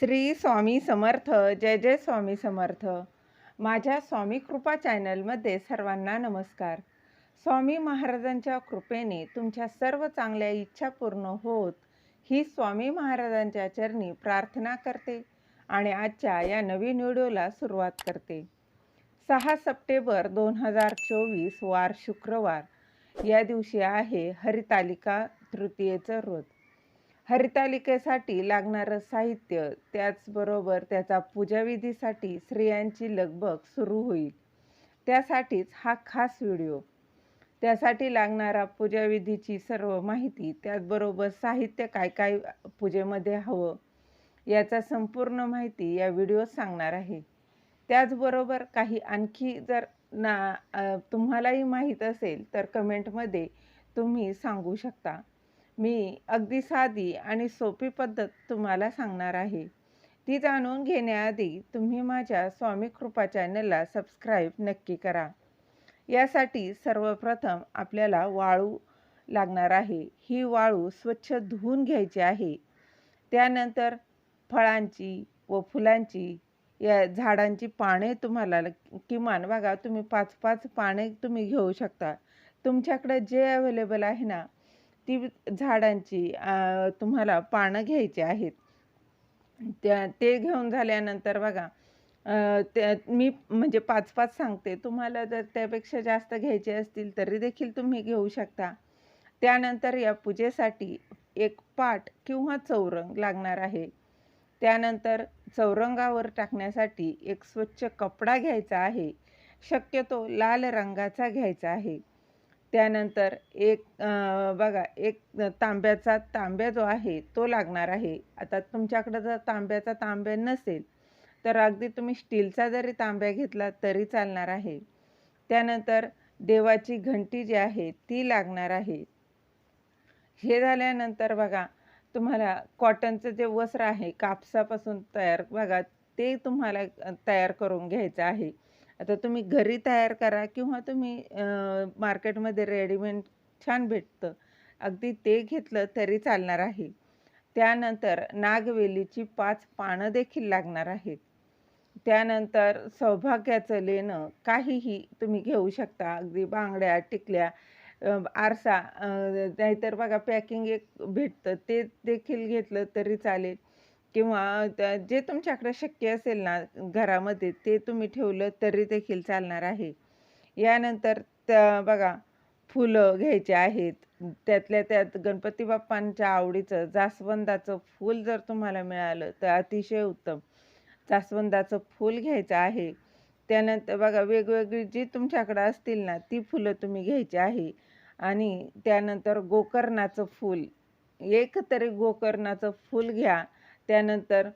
श्री स्वामी समर्थ जय जय स्वामी समर्थ. माझ्या स्वामी कृपा चॅनलमध्ये सर्वांना नमस्कार. स्वामी महाराजांच्या कृपेने तुमच्या सर्व चांगल्या इच्छा पूर्ण होत ही स्वामी महाराजांच्या चरणी प्रार्थना करते आणि आजच्या या नवीन व्हिडिओला सुरुवात करते. सहा सप्टेंबर दोन हजार चोवीस वार शुक्रवार. या दिवशी आहे हरितालिका तृतीयेचं व्रत. हरितालिकेसाठी लागणारं साहित्य त्याचबरोबर त्याचा पूजाविधीसाठी स्त्रियांची लगबग सुरू होईल. त्यासाठीच हा खास व्हिडिओ. त्यासाठी लागणारा पूजाविधीची सर्व माहिती त्याचबरोबर साहित्य काय काय पूजेमध्ये हवं याचा संपूर्ण माहिती या व्हिडिओत सांगणार आहे. त्याचबरोबर काही आणखी जर ना तुम्हालाही माहीत असेल तर कमेंटमध्ये तुम्ही सांगू शकता. मी अगदी साधी आणि सोपी पद्धत तुम्हाला सांगणार आहे. ती जाणून घेण्याआधी तुम्ही माझ्या स्वामी कृपा चॅनलला सबस्क्राईब नक्की करा. यासाठी सर्वप्रथम आपल्याला वाळू लागणार आहे. ही वाळू स्वच्छ धुवून घ्यायची आहे. त्यानंतर फळांची व फुलांची या झाडांची पाने तुम्हाला किमान बघा तुम्ही पाच पाच पाने तुम्ही घेऊ शकता. तुमच्याकडे जे अवेलेबल आहे ना ती झाडांची तुम्हाला पानं घ्यायची आहेत. त्या ते घेऊन झाल्यानंतर बघा त्या मी म्हणजे पाच पाच सांगते. तुम्हाला जर त्यापेक्षा जास्त घ्यायचे असतील तरी देखील तुम्ही घेऊ शकता. त्यानंतर या पूजेसाठी एक पाट किंवा चौरंग लागणार आहे. त्यानंतर चौरंगावर टाकण्यासाठी एक स्वच्छ कपडा घ्यायचा आहे. शक्यतो लाल रंगाचा घ्यायचा आहे. त्यानंतर एक बघा एक तांब्याचा तांब्या जो आहे तो लागणार आहे. आता तुमच्याकडं जर तांब्याचा तांब्या नसेल तर अगदी तुम्ही स्टीलचा जरी तांब्या घेतला तरी चालणार आहे. त्यानंतर देवाची घंटी जी आहे ती लागणार आहे. हे झाल्यानंतर बघा तुम्हाला कॉटनचं जे वस्त्र आहे कापसापासून तयार बघा ते तुम्हाला तयार करून घ्यायचं आहे. आता तुम्ही घरी तयार करा किंवा तुम्ही मार्केटमध्ये रेडीमेड छान भेटतं. अगदी ते घेतलं तरी चालणार आहे. त्यानंतर नागवेलीची पाच पानं देखील लागणार आहेत. त्यानंतर सौभाग्याचं लेणं काहीही तुम्ही घेऊ शकता. अगदी बांगड्या टिकल्या आरसा नाहीतर बघा पॅकिंग एक भेटतं. ते देखील घेतलं तरी चालेल. किंवा जे तुमच्याकडे शक्य असेल ना घरामध्ये ते तुम्ही ठेवलं तरी देखील चालणार आहे. यानंतर त्या बघा फुलं घ्यायचे आहेत. त्यातल्या त्यात गणपती बाप्पांच्या आवडीचं जास्वंदाचं फूल जर तुम्हाला मिळालं तर अतिशय उत्तम. जास्वंदाचं फूल घ्यायचं आहे. त्यानंतर बघा वेगवेगळी जी तुमच्याकडं असतील ना ती फुलं तुम्ही घ्यायची आहे. आणि त्यानंतर गोकर्णाचं फूल. एक तरी गोकर्णाचं फूल घ्या. त्यानंतर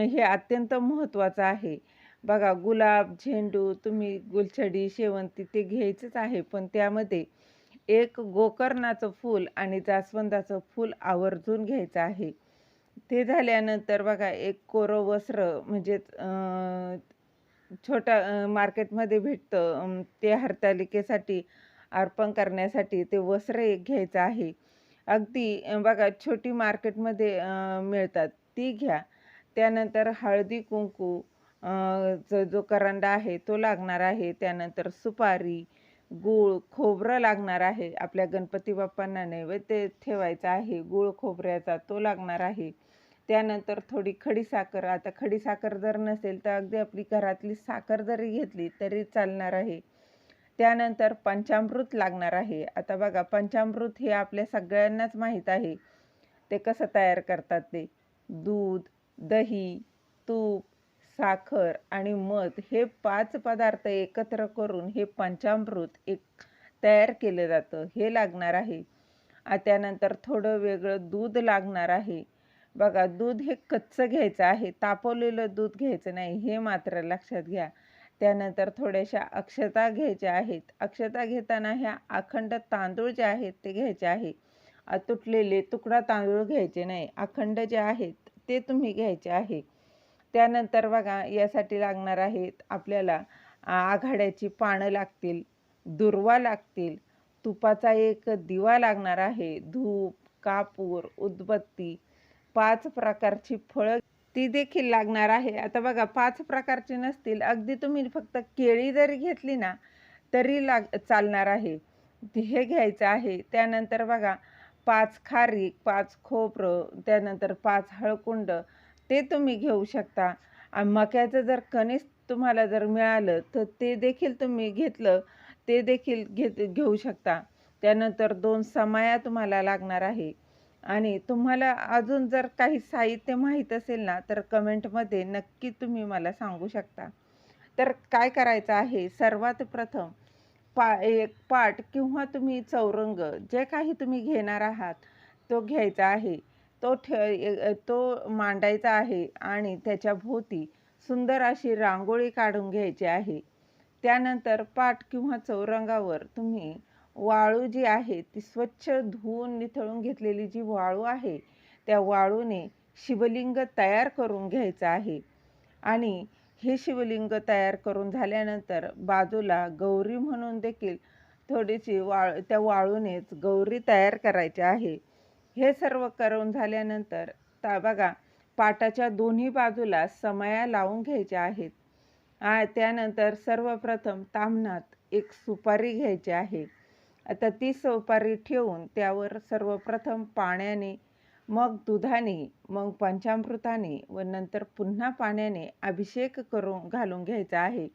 हे अत्यंत महत्त्वाचं आहे. बघा गुलाब झेंडू तुम्ही गुलछडी शेवंती ते घ्यायचंच आहे पण त्यामध्ये एक गोकर्णाचं फूल आणि जास्वंदाचं फूल आवर्जून घ्यायचं आहे. ते झाल्यानंतर बघा एक कोरं वस्त्र म्हणजेच छोटा मार्केटमध्ये भेटतं. ते हरतालिकेसाठी अर्पण करण्यासाठी ते वस्त्र एक घ्यायचं आहे. अगदी बघा छोटी मार्केटमध्ये मिळतात. ती घ्या. त्यानंतर हळदी कुंकू जो करंडा आहे तो लागणार आहे. त्यानंतर सुपारी गूळ खोबरं लागणार आहे. आपल्या गणपती बाप्पांना नैवेद्य ठेवायचा आहे. गूळ खोबऱ्याचा तो लागणार आहे. त्यानंतर थोडी खडीसाखर आता खडीसाखर जर नसेल तर अगदी आपली घरातली साखर जरी घेतली तरी चालणार आहे. त्यानंतर पंचामृत लागणार आहे. आता बघा पंचामृत हे आपल्या सगळ्यांनाच माहीत आहे. ते कसं तयार करतात ते? दूध दही तूप साखर आणि मध हे पाच पदार्थ एकत्र करून हे पंचामृत एक तयार केलं जातं. हे लागणार आहे. त्यानंतर थोडं वेगळं दूध लागणार आहे. बघा दूध हे कच्चं घ्यायचं आहे. तापवलेलं दूध घ्यायचं नाही. हे मात्र लक्षात घ्या. त्यानंतर थोड्याशा अक्षता घ्यायच्या आहेत. अक्षता घेताना ह्या अखंड तांदूळ जे आहेत ते घ्यायचे आहे. तुटलेले तुकडा तांदूळ घ्यायचे नाही. अखंड जे आहेत ते तुम्ही घ्यायचे आहे. त्यानंतर बघा यासाठी लागणार आहेत आपल्याला आघाड्याची पानं लागतील दुर्वा लागतील तुपाचा एक दिवा लागणार आहे. धूप कापूर उदबत्ती पाच प्रकारची फळं ती देखील लागणार आहे. आता बघा पाच प्रकारची नसतील अगदी तुम्ही फक्त केळी जरी घेतली ना तरी लाग चालणार आहे. हे घ्यायचं आहे. त्यानंतर बघा पाच खारीक पाच खोबरं त्यानंतर पाच हळकुंड ते तुम्ही घेऊ शकता. आणि मक्याचं जर कणीस तुम्हाला जर मिळालं तर ते देखील तुम्ही घेतलं ते देखील घेत घेऊ शकता. त्यानंतर दोन समाया तुम्हाला लागणार आहे. आणि तुम्हाला अजून जर काही साहित्य माहीत असेल ना तर कमेंटमध्ये नक्की तुम्ही मला सांगू शकता. तर काय करायचं आहे? सर्वात प्रथम पा एक पाट किंवा तुम्ही चौरंग जे काही तुम्ही घेणार आहात तो घ्यायचा आहे. तो ठे तो मांडायचा आहे आणि त्याच्या भोवती सुंदर अशी रांगोळी काढून घ्यायची आहे. त्यानंतर पाट किंवा चौरंगावर तुम्ही वाळू जी आहे ती स्वच्छ धुवून निथळून घेतलेली जी वाळू आहे त्या वाळूने शिवलिंग तयार करून घ्यायचं आहे. आणि हे शिवलिंग तयार करून झाल्यानंतर बाजूला गौरी म्हणून देखील थोडीशी वाळ त्या वाळूनेच गौरी तयार करायची आहे. हे सर्व करून झाल्यानंतर ता बघा पाटाच्या दोन्ही बाजूला समया लावून घ्यायच्या आहेत. आ त्यानंतर सर्वप्रथम तामणात एक सुपारी घ्यायची आहे. आता ती सुपारी ठेवून त्यावर सर्वप्रथम पाण्याने मग दुधाने मग पंचामृताने व नंतर पुन्हा पाण्याने अभिषेक करून घालून घ्यायचा आहे.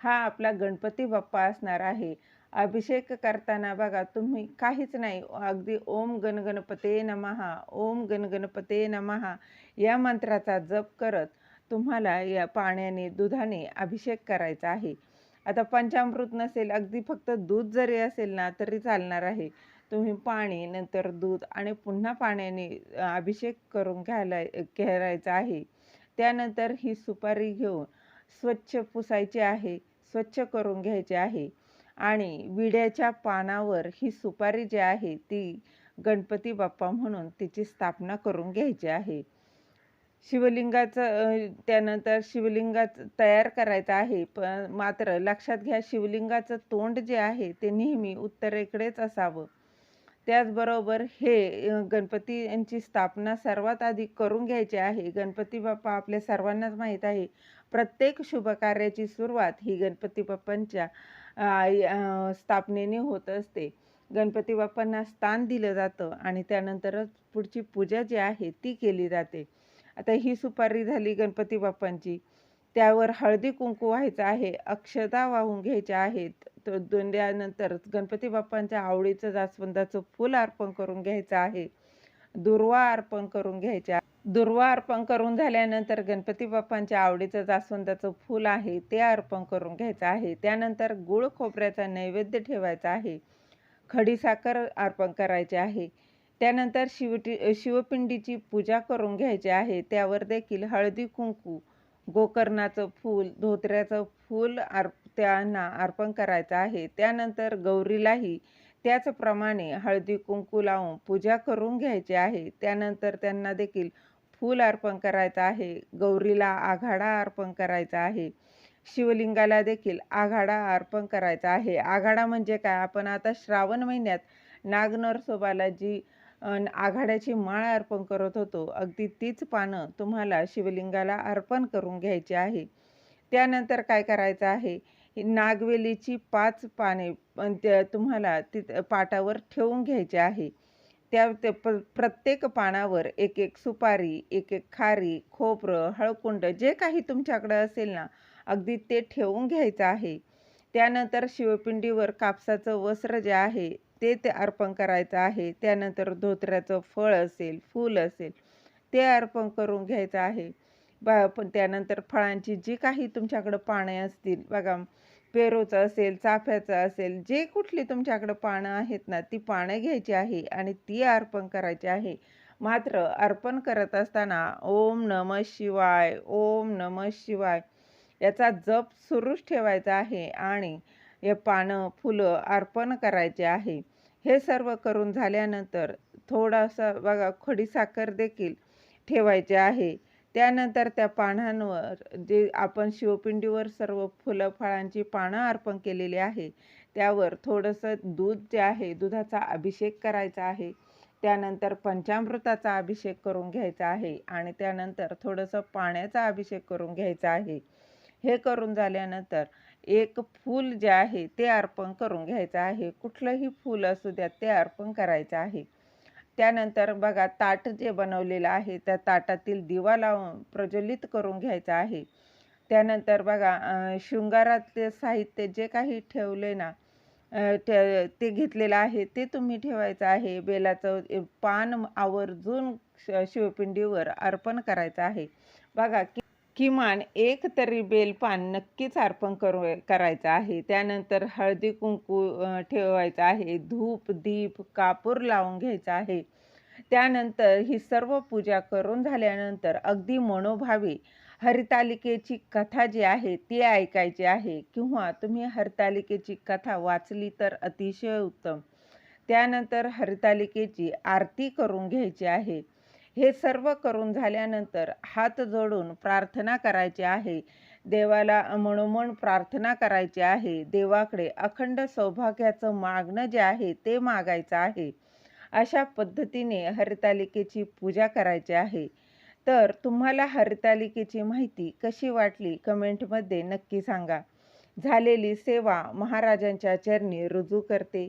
हा आपला गणपती बाप्पा असणार आहे. अभिषेक करताना बघा तुम्ही काहीच नाही. अगदी ओम गणगणपते नमहा ओम गणगणपते नमहा या मंत्राचा जप करत तुम्हाला या पाण्याने दुधाने अभिषेक करायचा आहे. आता पंचामृत नसेल अगदी फक्त दूध जरी असेल ना तरी चालणार आहे. तुम्ही पाणी नंतर दूध आणि पुन्हा पाण्याने अभिषेक करून घ्यायला घ्यायचा आहे. त्यानंतर ही सुपारी घेऊन स्वच्छ पुसायची आहे स्वच्छ करून घ्यायची आहे आणि विड्याच्या पानावर ही सुपारी जी आहे ती गणपती बाप्पा म्हणून तिची स्थापना करून घ्यायची आहे. शिवलिंगाचं त्यानंतर शिवलिंगाचं तयार करायचं आहे पण मात्र लक्षात घ्या शिवलिंगाचं तोंड जे आहे ते नेहमी उत्तरेकडेच असावं. त्याचबरोबर हे गणपती यांची स्थापना सर्वात आधी करून घ्यायची आहे. गणपती बाप्पा आपल्या सर्वांनाच माहीत आहे. प्रत्येक शुभकार्याची सुरुवात ही गणपती बाप्पांच्या स्थापनेने होत असते. गणपती बाप्पांना स्थान दिलं जातं आणि त्यानंतरच पुढची पूजा जी आहे ती केली जाते. आता ही सुपारी झाली गणपती बाप्पांची. त्यावर हळदी कुंकू व्हायचं आहे. अक्षता वाहून घ्यायच्या आहेत. तो दोंड्यानंतर गणपती बाप्पांच्या आवडीचं जास्वंदाचं फूल अर्पण करून घ्यायचं आहे. दुर्वा अर्पण करून घ्यायच्या दुर्वा अर्पण करून झाल्यानंतर गणपती बाप्पांच्या आवडीचं जास्वंदाचं फूल आहे ते अर्पण करून घ्यायचं आहे. त्यानंतर गुळ खोबऱ्याचा नैवेद्य ठेवायचा आहे. खडीसाखर अर्पण करायचे आहे. त्यानंतर शिवटी शिवपिंडीची पूजा करून घ्यायची आहे. त्यावर देखील हळदी कुंकू गोकर्णाचं फूल धोत्र्याचं फूल अर्प त्यांना अर्पण करायचं आहे. त्यानंतर गौरीलाही त्याचप्रमाणे हळदी कुंकू लावून पूजा करून घ्यायची आहे. त्यानंतर त्यांना देखील फूल अर्पण करायचं आहे. गौरीला आघाडा अर्पण करायचा आहे. शिवलिंगाला देखील आघाडा अर्पण करायचा आहे. आघाडा म्हणजे काय? आपण आता श्रावण महिन्यात नागनरसोबाला जी आघाड्याची माळ अर्पण करत होतो. अगदी तीच पानं तुम्हाला शिवलिंगाला अर्पण करून घ्यायची आहे. त्यानंतर काय करायचं आहे? नागवेलीची पाच पाने त्या तुम्हाला ति पाटावर ठेवून घ्यायचे आहे. त्या ते प्रत्येक पानावर एक एक सुपारी एक एक खारी खोबरं हळकुंड जे काही तुमच्याकडं असेल ना अगदी ते ठेवून घ्यायचं आहे. त्यानंतर शिवपिंडीवर कापसाचं वस्त्र जे आहे ते ते अर्पण करायचं आहे. त्यानंतर धोत्र्याचं फळ असेल फूल असेल ते अर्पण करून घ्यायचं आहे. बा पण त्यानंतर फळांची जी काही तुमच्याकडं पाने असतील बघा पेरूचं असेल चाफ्याचं असेल जे कुठली तुमच्याकडं पानं आहेत ना ती पानं घ्यायची आहे आणि ती अर्पण करायची आहे. मात्र अर्पण करत असताना ओम नम शिवाय ओम नम शिवाय याचा जप सुरूच ठेवायचा आहे आणि हे पानं फुलं अर्पण करायचे आहे. हे सर्व करून झाल्यानंतर थोडासा बघा खडीसाखर देखील ठेवायचे आहे. त्यानंतर त्या पानांवर जे आपण शिवपिंडीवर सर्व फुलं फळांची पानं अर्पण केलेली आहे त्यावर थोडंसं दूध जे आहे दुधाचा अभिषेक करायचा आहे. त्यानंतर पंचामृताचा अभिषेक करून घ्यायचा आहे आणि त्यानंतर थोडंसं पाण्याचा अभिषेक करून घ्यायचा आहे. हे करून झाल्यानंतर एक फूल जे आहे ते अर्पण करून घ्यायचं आहे. कुठलंही फूल असू द्या ते अर्पण करायचं आहे. त्यानंतर बघा ताट जे बनवलेलं आहे त्या ताटातील दिवा लावून प्रज्वलित करून घ्यायचा आहे. त्यानंतर बघा शृंगारातले साहित्य जे काही ठेवले ना ते ते घेतलेलं आहे ते तुम्ही ठेवायचं आहे. बेलाचं पान आवर्जून श- शिवपिंडीवर अर्पण करायचं आहे. बघा की किमान एक तरी बेलपान नक्कीच अर्पण करू करायचं आहे. त्यानंतर हळदी कुंकू ठेवायचं आहे. धूप दीप कापूर लावून घ्यायचा आहे. त्यानंतर ही सर्व पूजा करून झाल्यानंतर अगदी मनोभावे हरितालिकेची कथा जी आहे ती ऐकायची आहे. किंवा तुम्ही हरितालिकेची कथा वाचली तर अतिशय उत्तम. त्यानंतर हरितालिकेची आरती करून घ्यायची आहे. हे सर्व करून झाल्यानंतर हात जोडून प्रार्थना करायची आहे. देवाला मनोमन प्रार्थना करायची आहे. देवाकडे अखंड सौभाग्याचं मागणं जे आहे ते मागायचं आहे. अशा पद्धतीने हरितालिकेची पूजा करायची आहे. तर तुम्हाला हरितालिकेची माहिती कशी वाटली कमेंटमध्ये नक्की सांगा. झालेली सेवा महाराजांच्या चरणी रुजू करते.